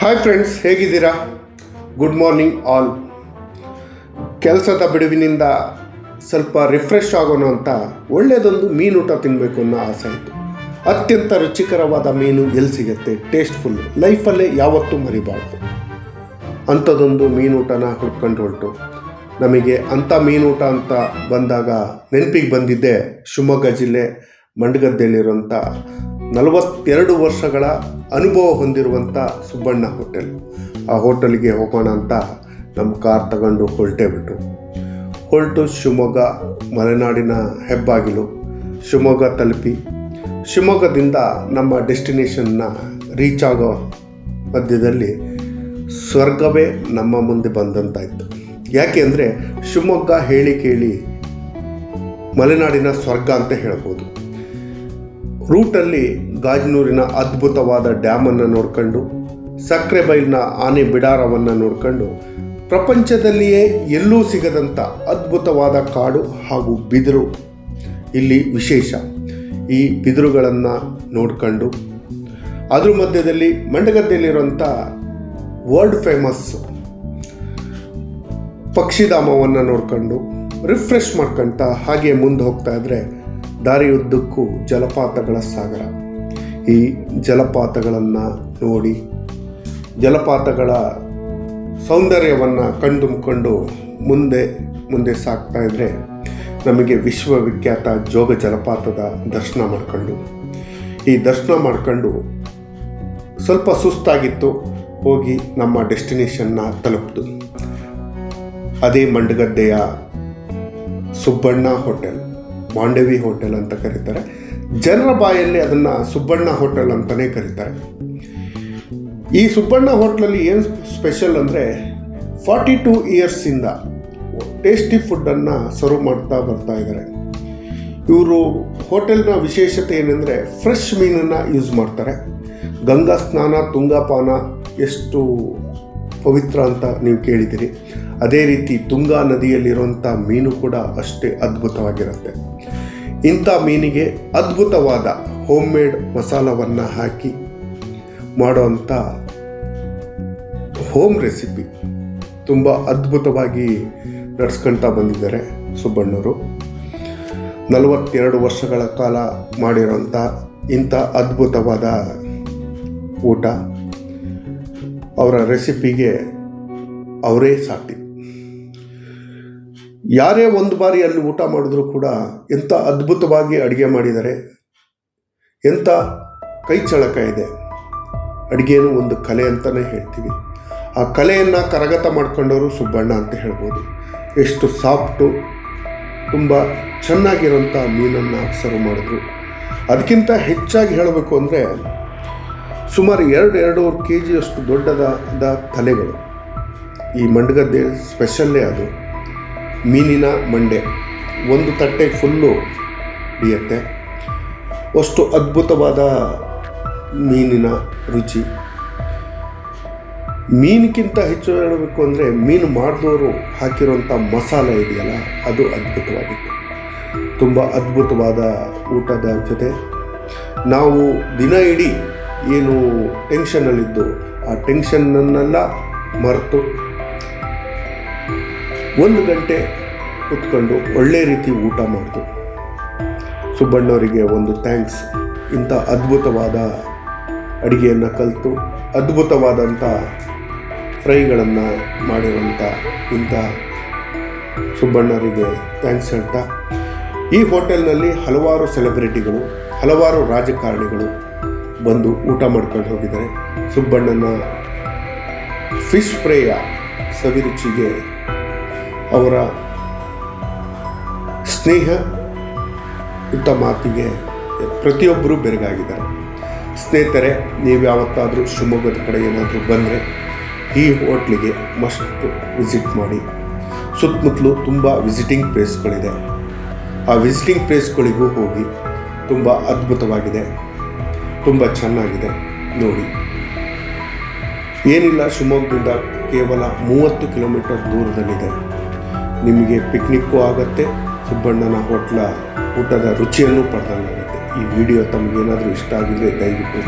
Hi friends ಹೇಗಿದ್ದೀರಾ? Good morning all ಕೆಲಸದ ಬಿಡುವಿನಿಂದ ಸ್ವಲ್ಪ ರಿಫ್ರೆಶ್ ಆಗೋಣ ಅಂತ ಒಳ್ಳೆಯದೊಂದು ಮೀನೂಟ ತಿನ್ನಬೇಕು ಅನ್ನೋ ಆಸೆ ಆಯಿತು ಅತ್ಯಂತ ರುಚಿಕರವಾದ ಮೀನು ಎಲ್ಲಿ ಸಿಗುತ್ತೆ? ಟೇಸ್ಟ್ಫುಲ್ ಲೈಫಲ್ಲೇ ಯಾವತ್ತೂ ಮರಿಬಾರ್ದು. ಅಂಥದ್ದೊಂದು ಮೀನೂಟನ ಹುಡ್ಕೊಂಡು ಹೊರಟು. ನಮಗೆ ಅಂಥ ಮೀನೂಟ ಅಂತ ಬಂದಾಗ ನೆನಪಿಗೆ ಬಂದಿದ್ದೆ ಶಿವಮೊಗ್ಗ ಜಿಲ್ಲೆ ಮಂಡಗದ್ದೆಯಲ್ಲಿರುವಂಥ ನಲವತ್ತೆರಡು ವರ್ಷಗಳ ಅನುಭವ ಹೊಂದಿರುವಂಥ ಸುಬ್ಬಣ್ಣ ಹೋಟೆಲ್. ಆ ಹೋಟೆಲ್ಗೆ ಹೋಗೋಣ ಅಂತ ನಮ್ಮ ಕಾರ್ ತಗೊಂಡು ಹೊರಟೇ ಬಿಟ್ಟು ಹೊರಟು ಶಿವಮೊಗ್ಗ, ಮಲೆನಾಡಿನ ಹೆಬ್ಬಾಗಿಲು, ಶಿವಮೊಗ್ಗ ತಲುಪಿ ಶಿವಮೊಗ್ಗದಿಂದ ನಮ್ಮ ಡೆಸ್ಟಿನೇಷನ್ನ ರೀಚ್ ಆಗೋ ಮಧ್ಯದಲ್ಲಿ ಸ್ವರ್ಗವೇ ನಮ್ಮ ಮುಂದೆ ಬಂದಂತಾಯಿತು. ಯಾಕೆ ಅಂದರೆ ಶಿವಮೊಗ್ಗ ಹೇಳಿ ಕೇಳಿ ಮಲೆನಾಡಿನ ಸ್ವರ್ಗ ಅಂತ ಹೇಳ್ಬೋದು. ರೂಟಲ್ಲಿ ಗಾಜನೂರಿನ ಅದ್ಭುತವಾದ ಡ್ಯಾಮನ್ನು ನೋಡ್ಕೊಂಡು ಸಕ್ಕರೆ ಬೈಲಿನ ಆನೆ ಬಿಡಾರವನ್ನು ನೋಡ್ಕೊಂಡು, ಪ್ರಪಂಚದಲ್ಲಿಯೇ ಎಲ್ಲೂ ಸಿಗದಂಥ ಅದ್ಭುತವಾದ ಕಾಡು ಹಾಗೂ ಬಿದಿರು. ಇಲ್ಲಿ ವಿಶೇಷ. ಈ ಬಿದಿರುಗಳನ್ನು ನೋಡ್ಕೊಂಡು, ಅದ್ರ ಮಧ್ಯದಲ್ಲಿ ಮಂಡಗದ್ದೆಯಲ್ಲಿರುವಂಥ ವರ್ಲ್ಡ್ ಫೇಮಸ್ ಪಕ್ಷಿಧಾಮವನ್ನು ನೋಡ್ಕೊಂಡು, ರಿಫ್ರೆಶ್ ಮಾಡ್ಕೊಂತ ಹಾಗೆ ಮುಂದೆ ಹೋಗ್ತಾ ಇದ್ರೆ ದಾರಿಯುದ್ದಕ್ಕೂ ಜಲಪಾತಗಳ ಸಾಗರ. ಈ ಜಲಪಾತಗಳನ್ನು ನೋಡಿ, ಜಲಪಾತಗಳ ಸೌಂದರ್ಯವನ್ನು ಕಣ್ತುಂಬಿಕೊಂಡು ಮುಂದೆ ಮುಂದೆ ಸಾಗ್ತಾ ಇದ್ದರೆ ನಮಗೆ ವಿಶ್ವವಿಖ್ಯಾತ ಜೋಗ ಜಲಪಾತದ ದರ್ಶನ ಮಾಡಿಕೊಂಡು, ಈ ದರ್ಶನ ಮಾಡ್ಕೊಂಡು ಸ್ವಲ್ಪ ಸುಸ್ತಾಗಿತ್ತು, ಹೋಗಿ ನಮ್ಮ ಡೆಸ್ಟಿನೇಷನ್ನ ತಲುಪಿದು. ಅದೇ ಮಂಡಗದ್ದೆಯ ಸುಬ್ಬಣ್ಣ ಹೋಟೆಲ್. ಮಾಂಡವಿ ಹೋಟೆಲ್ ಅಂತ ಕರೀತಾರೆ. ಜನರ ಬಾಯಲ್ಲಿ ಅದನ್ನು ಸುಬ್ಬಣ್ಣ ಹೋಟೆಲ್ ಅಂತಲೇ ಕರೀತಾರೆ. ಈ ಸುಬ್ಬಣ್ಣ ಹೋಟ್ಲಲ್ಲಿ ಏನು ಸ್ಪೆಷಲ್ ಅಂದರೆ ಫಾರ್ಟಿ ಟೂ ಇಯರ್ಸಿಂದ ಟೇಸ್ಟಿ ಫುಡ್ಡನ್ನು ಸರ್ವ್ ಮಾಡ್ತಾ ಬರ್ತಾ ಇದ್ದಾರೆ ಇವರು ಹೋಟೆಲ್ನ ವಿಶೇಷತೆ ಏನಂದರೆ ಫ್ರೆಶ್ ಮೀನನ್ನು ಯೂಸ್ ಮಾಡ್ತಾರೆ. ಗಂಗಾ ಸ್ನಾನ ತುಂಗಾಪಾನ ಎಷ್ಟು ಪವಿತ್ರ ಅಂತ ನೀವು ಕೇಳಿದ್ದೀರಿ. ಅದೇ ರೀತಿ ತುಂಗಾ ನದಿಯಲ್ಲಿರುವಂಥ ಮೀನು ಕೂಡ ಅಷ್ಟೇ ಅದ್ಭುತವಾಗಿರುತ್ತೆ. ಇಂಥ ಮೀನಿಗೆ ಅದ್ಭುತವಾದ ಹೋಮ್ ಮೇಡ್ ಮಸಾಲವನ್ನು ಹಾಕಿ ಮಾಡುವಂಥ ಹೋಮ್ ರೆಸಿಪಿ ತುಂಬ ಅದ್ಭುತವಾಗಿ ನಡ್ಸ್ಕೊಳ್ತಾ ಬಂದಿದ್ದಾರೆ ಸುಬ್ಬಣ್ಣವರು. ನಲವತ್ತೆರಡು ವರ್ಷಗಳ ಕಾಲ ಮಾಡಿರೋಂಥ ಇಂಥ ಅದ್ಭುತವಾದ ಊಟ ಅವರ ರೆಸಿಪಿಗೆ ಅವರೇ ಸಾಟಿ. ಯಾರೇ ಒಂದು ಬಾರಿ ಅಲ್ಲಿ ಊಟ ಮಾಡಿದ್ರೂ ಕೂಡ ಎಂಥ ಅದ್ಭುತವಾಗಿ ಅಡುಗೆ ಮಾಡಿದ್ದಾರೆ ಎಂಥ ಕೈ ಚಳಕ ಇದೆ, ಅಡುಗೆನೂ ಒಂದು ಕಲೆ ಅಂತಲೇ ಹೇಳ್ತೀವಿ. ಆ ಕಲೆಯನ್ನು ಕರಗತ ಮಾಡ್ಕೊಂಡವರು ಸುಬ್ಬಣ್ಣ ಅಂತ ಹೇಳ್ಬೋದು. ಎಷ್ಟು ಸಾಫ್ಟು, ತುಂಬ ಚೆನ್ನಾಗಿರೋಂಥ ಮೀನನ್ನು ಸರ್ವ್ ಮಾಡಿದ್ರು. ಅದಕ್ಕಿಂತ ಹೆಚ್ಚಾಗಿ ಹೇಳಬೇಕು ಅಂದರೆ, ಸುಮಾರು ಎರಡು, ಎರಡೂವರೆ ಕೆ ಜಿಯಷ್ಟು ದೊಡ್ಡದಾದ ತಲೆಗಳು. ಈ ಮಂಡಗದ್ದೆ ಸ್ಪೆಷಲ್ಲೇ ಅದು. ಮೀನಿನ ಮಂಡೆ. ಒಂದು ತಟ್ಟೆ ಫುಲ್ಲು ಹಿಡಿಯುತ್ತೆ. ಅಷ್ಟು ಅದ್ಭುತವಾದ ಮೀನಿನ ರುಚಿ. ಮೀನಿಗಿಂತ ಹೆಚ್ಚು ಹೇಳಬೇಕು ಅಂದರೆ ಮೀನು ಮಾಡಿದವರು ಹಾಕಿರುವಂಥ ಮಸಾಲೆ ಇದೆಯಲ್ಲ, ಅದು ಅದ್ಭುತವಾಗಿತ್ತು. ತುಂಬ ಅದ್ಭುತವಾದ ಊಟದ ಜೊತೆ. ನಾವು ದಿನ ಇಡೀ ಏನು ಟೆನ್ಷನಲ್ಲಿದ್ದು ಆ ಟೆನ್ಷನ್ನನ್ನೆಲ್ಲ ಮರೆತು ಒಂದು ಗಂಟೆ ಕುತ್ಕೊಂಡು ಒಳ್ಳೆ ರೀತಿ ಊಟ ಮಾಡಿತು. ಸುಬ್ಬಣ್ಣವರಿಗೆ ಒಂದು ಥ್ಯಾಂಕ್ಸ್. ಇಂಥ ಅದ್ಭುತವಾದ ಅಡುಗೆಯನ್ನು ಕಲಿತು, ಅದ್ಭುತವಾದಂಥ ಫ್ರೈಗಳನ್ನು ಮಾಡಿರುವಂಥ ಇಂಥ ಸುಬ್ಬಣ್ಣರಿಗೆ ಥ್ಯಾಂಕ್ಸ್ ಹೇಳ್ತಾ. ಈ ಹೋಟೆಲ್ನಲ್ಲಿ ಹಲವಾರು ಸೆಲೆಬ್ರಿಟಿಗಳು, ಹಲವಾರು ರಾಜಕಾರಣಿಗಳು ಬಂದು ಊಟ ಮಾಡ್ಕೊಂಡು ಹೋಗಿದ್ದಾರೆ. ಸುಬ್ಬಣ್ಣನ ಫಿಶ್ ಫ್ರೈಯ ಸವಿರುಚಿಗೆ ಅವರ ಸ್ನೇಹ ಇಂಥ ಮಾತಿಗೆ ಪ್ರತಿಯೊಬ್ಬರೂ ಬೆರಗಾಗಿದ್ದಾರೆ. ಸ್ನೇಹಿತರೆ, ನೀವು ಯಾವತ್ತಾದರೂ ಶಿವಮೊಗ್ಗದ ಕಡೆ ಏನಾದರೂ ಬಂದರೆ ಈ ಹೋಟ್ಲಿಗೆ ಮಸ್ಟ್ ವಿಸಿಟ್ ಮಾಡಿ. ಸುತ್ತಮುತ್ತಲು ತುಂಬ ವಿಸಿಟಿಂಗ್ ಪ್ಲೇಸ್ಗಳಿದೆ ಆ ವಿಸಿಟಿಂಗ್ ಪ್ಲೇಸ್ಗಳಿಗೂ ಹೋಗಿ ತುಂಬ ಅದ್ಭುತವಾಗಿದೆ. ತುಂಬ ಚೆನ್ನಾಗಿದೆ. ನೋಡಿ. ಏನಿಲ್ಲ, ಶಿವಮೊಗ್ಗದಿಂದ ಕೇವಲ ಮೂವತ್ತು ಕಿಲೋಮೀಟರ್ ದೂರದಲ್ಲಿದೆ. ನಿಮಗೆ ಪಿಕ್ನಿಕ್ಕೂ ಆಗುತ್ತೆ. ಸುಬ್ಬಣ್ಣನ ಹೋಟ್ಲ ಊಟದ ರುಚಿಯನ್ನು ಪಡೆದಂಗಾಗುತ್ತೆ. ಈ ವಿಡಿಯೋ ತಮಗೇನಾದರೂ ಇಷ್ಟ ಆಗಿದ್ದರೆ ದಯವಿಟ್ಟು